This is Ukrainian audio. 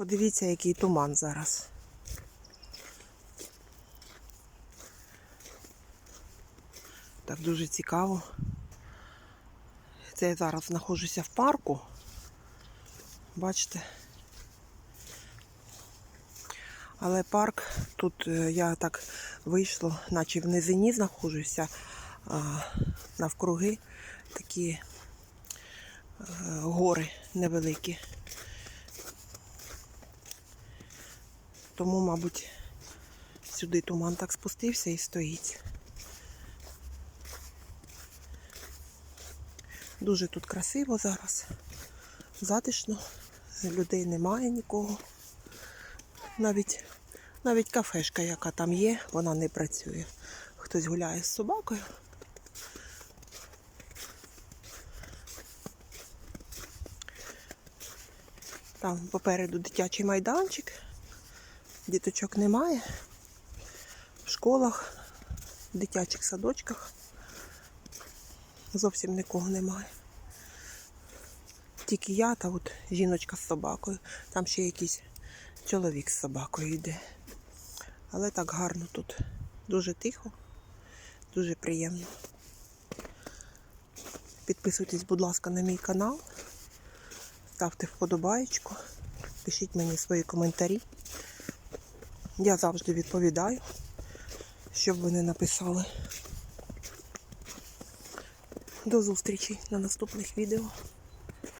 Подивіться, який туман зараз. Так дуже цікаво. Це я зараз знаходжуся в парку. Бачите? Але парк тут е, я так вийшло, наче в низині знаходжуся, навкруги такі е, гори невеликі. Тому, мабуть, сюди туман так спустився і стоїть. Дуже тут красиво зараз, затишно, людей немає нікого. Навіть, навіть кафешка, яка там є, вона не працює. Хтось гуляє з собакою. Там попереду дитячий майданчик. Діточок немає. В школах, в дитячих садочках зовсім нікого немає. Тільки я та от жіночка з собакою. Там ще якийсь чоловік з собакою йде. Але так гарно тут. Дуже тихо, дуже приємно. Підписуйтесь, будь ласка, на мій канал. Ставте вподобаєчку. Пишіть мені свої коментарі. Я завжди відповідаю, щоб ви не написали. До зустрічі на наступних відео.